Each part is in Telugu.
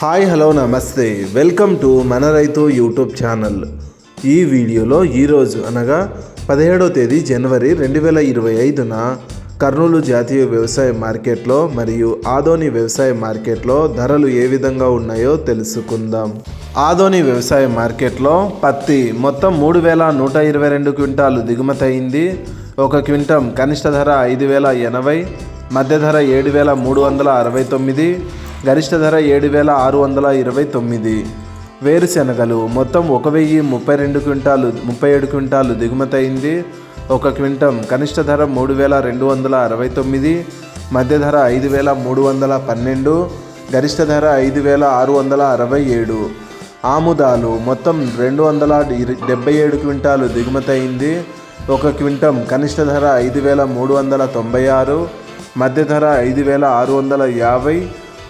హాయ్ హలో నమస్తే. వెల్కమ్ టు మన రైతు యూట్యూబ్ ఛానల్. ఈ వీడియోలో ఈరోజు అనగా పదిహేడో తేదీ జనవరి రెండు వేల ఇరవై ఐదున కర్నూలు జాతీయ వ్యవసాయ మార్కెట్లో మరియు ఆదోని వ్యవసాయ మార్కెట్లో ధరలు ఏ విధంగా ఉన్నాయో తెలుసుకుందాం. ఆదోని వ్యవసాయ మార్కెట్లో పత్తి మొత్తం మూడు వేల నూట ఇరవై రెండు క్వింటాలు దిగుమతి అయింది ఒక క్వింటం కనిష్ట ధర ఐదు వేల ఎనభై మధ్య ధర ఏడు వేల మూడు వందల అరవై తొమ్మిది గరిష్ట ధర ఏడు వేల ఆరు వందల ఇరవై తొమ్మిది. వేరుశెనగలు మొత్తం ఒక వెయ్యి ముప్పై రెండు క్వింటాలు ముప్పై ఏడు క్వింటాలు దిగుమతి అయింది. ఒక క్వింటం కనిష్ట ధర మూడు వేల రెండు వందల అరవై తొమ్మిది మధ్య ధర ఐదు వేల మూడు వందల పన్నెండు గరిష్ట ధర ఐదు వేల ఆరు వందల అరవై ఏడు. ఆముదాలు మొత్తం రెండు వందల డెబ్బై ఏడు క్వింటాలు దిగుమతి అయింది. ఒక క్వింటం కనిష్ట ధర ఐదు వేల మూడు వందల తొంభై ఆరు మధ్య ధర ఐదు వేల ఆరు వందల యాభై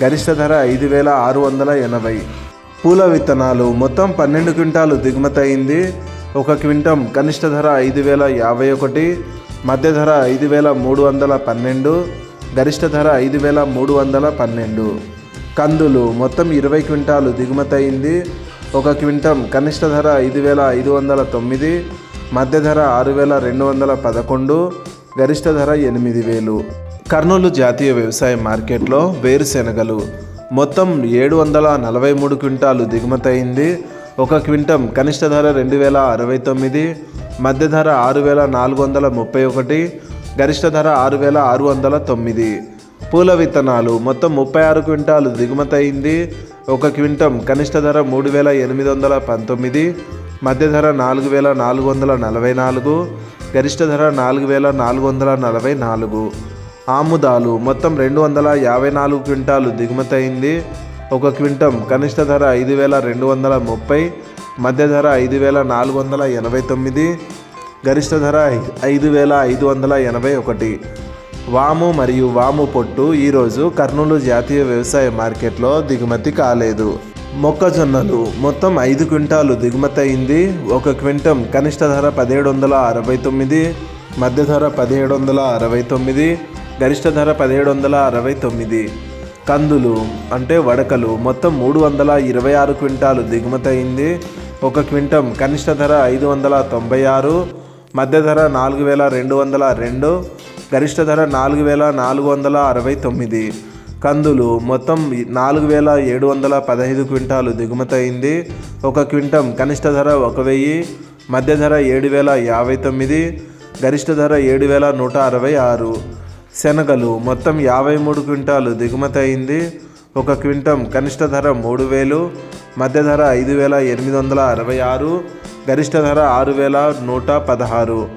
గరిష్ట ధర ఐదు వేల ఆరు వందల ఎనభై. పూల విత్తనాలు మొత్తం పన్నెండు క్వింటాలు దిగుమతి అయింది. ఒక క్వింటం కనిష్ట ధర ఐదు వేల యాభై ఒకటి మధ్య ధర ఐదు వేల మూడు వందల పన్నెండు గరిష్ట ధర ఐదు వేల మూడు వందల పన్నెండు. కందులు మొత్తం ఇరవై క్వింటాలు దిగుమతి అయింది. ఒక క్వింటం కనిష్ట ధర ఐదు వేల ఐదు వందల తొమ్మిది మధ్య ధర ఆరు వేల రెండు వందల పదకొండు గరిష్ట ధర ఎనిమిది వేలు. కర్నూలు జాతీయ వ్యవసాయ మార్కెట్లో వేరుశెనగలు మొత్తం ఏడు వందల నలభై మూడు క్వింటాలు దిగుమతి అయింది ఒక క్వింటం కనిష్ట ధర రెండు వేల అరవై తొమ్మిది మధ్య ధర ఆరు వేల నాలుగు వందల ముప్పై ఒకటి గరిష్ట ధర ఆరు వేల ఆరు వందల తొమ్మిది. పూల విత్తనాలు మొత్తం ముప్పై ఆరు క్వింటాలు దిగుమతి అయింది ఒక క్వింటం కనిష్ట ధర మూడు వేల ఎనిమిది వందల పంతొమ్మిది మధ్య ధర నాలుగు వేల నాలుగు వందల నలభై నాలుగు గరిష్ట ధర నాలుగు వేల నాలుగు వందల నలభై నాలుగు. ఆముదాలు మొత్తం రెండు వందల యాభై నాలుగు క్వింటాలు దిగుమతి అయింది. ఒక క్వింటం కనిష్ట ధర ఐదు వేల రెండు వందల ముప్పై మధ్య ధర ఐదు వేల నాలుగు వందల ఎనభై తొమ్మిది గరిష్ట ధర ఐదు వేల ఐదు వందల ఎనభై ఒకటి. వాము మరియు వాము పొట్టు ఈరోజు కర్నూలు జాతీయ వ్యవసాయ మార్కెట్లో దిగుమతి కాలేదు. మొక్కజొన్నలు మొత్తం ఐదు క్వింటాలు దిగుమతి అయింది. ఒక క్వింటం కనిష్ట ధర పదిహేడు వందల అరవై తొమ్మిది మధ్య ధర పదిహేడు వందల అరవై తొమ్మిది గరిష్ట ధర పదిహేడు వందల అరవై తొమ్మిది. కందులు అంటే వడకలు మొత్తం మూడు వందల ఇరవై ఆరు క్వింటాలు దిగుమతి అయింది. ఒక క్వింటం కనిష్ట ధర ఐదు వందల తొంభై ఆరు మధ్య ధర నాలుగు వేల రెండు వందల రెండు గరిష్ట ధర నాలుగు వేల నాలుగు వందల అరవై తొమ్మిది. కందులు మొత్తం నాలుగు వేల ఏడు వందల పదహైదు క్వింటాలు దిగుమతి అయింది. ఒక క్వింటం కనిష్ట ధర ఒక వెయ్యి మధ్య ధర ఏడు వేల యాభై తొమ్మిది గరిష్ట ధర ఏడు వేల నూట అరవై ఆరు. శనగలు మొత్తం యాభై మూడు క్వింటాలు దిగుమతి అయింది. ఒక క్వింటం కనిష్ట ధర మూడు వేలు మధ్య ధర ఐదు వేల ఎనిమిది వందల అరవై ఆరు గరిష్ట ధర ఆరు వేల నూట పదహారు.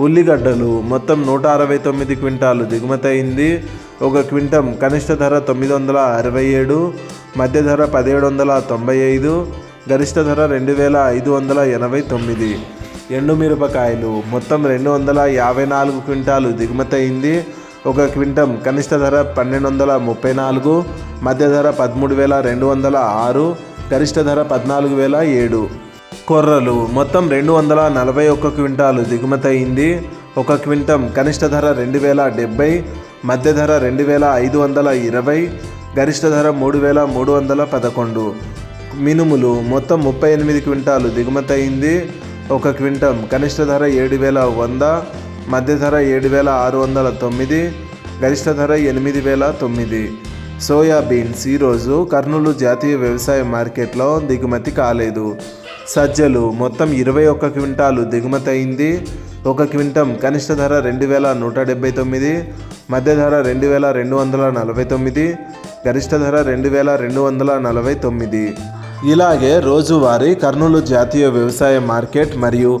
ఉల్లిగడ్డలు మొత్తం నూట అరవై తొమ్మిది క్వింటాలు దిగుమతి అయింది. ఒక క్వింటం కనిష్ట ధర తొమ్మిది వందల అరవై ఏడు మధ్య ధర పదిహేడు వందల తొంభై ఐదు గరిష్ట ధర రెండు వేల ఐదు వందల ఎనభై తొమ్మిది. ఎండుమిరపకాయలు మొత్తం రెండు వందల యాభై నాలుగు క్వింటాలు దిగుమతి అయింది. ఒక క్వింటం కనిష్ట ధర పన్నెండు వందల ముప్పై నాలుగు మధ్య ధర పదమూడు వేల రెండు వందల ఆరు గరిష్ట ధర పద్నాలుగు వేల ఏడు. కొర్రలు మొత్తం రెండు వందల నలభై ఒక్క క్వింటాలు దిగుమతి అయింది ఒక క్వింటం కనిష్ట ధర రెండు వేల డెబ్బై మధ్య ధర రెండు వేల ఐదు వందల ఇరవై గరిష్ట ధర మూడు వేల మూడు వందల పదకొండు. మినుములు మొత్తం ముప్పై ఎనిమిది క్వింటాలు దిగుమతి అయింది ఒక క్వింటం కనిష్ట ధర ఏడు వేల వంద మధ్య ధర ఏడు వేల ఆరు వందల తొమ్మిది గరిష్ట ధర ఎనిమిది వేల తొమ్మిది. సోయాబీన్స్ ఈరోజు కర్నూలు జాతీయ వ్యవసాయ మార్కెట్లో దిగుమతి కాలేదు. సజ్జలు మొత్తం ఇరవై ఒక్క క్వింటాలు దిగుమతి అయింది. ఒక క్వింటం కనిష్ట ధర రెండు వేల నూట డెబ్బై తొమ్మిది మధ్య ధర రెండు వేల రెండు వందల నలభై తొమ్మిది గరిష్ట ధర రెండు వేల రెండు వందల నలభై తొమ్మిది. ఇలాగే రోజువారీ కర్నూలు జాతీయ వ్యవసాయ మార్కెట్ మరియు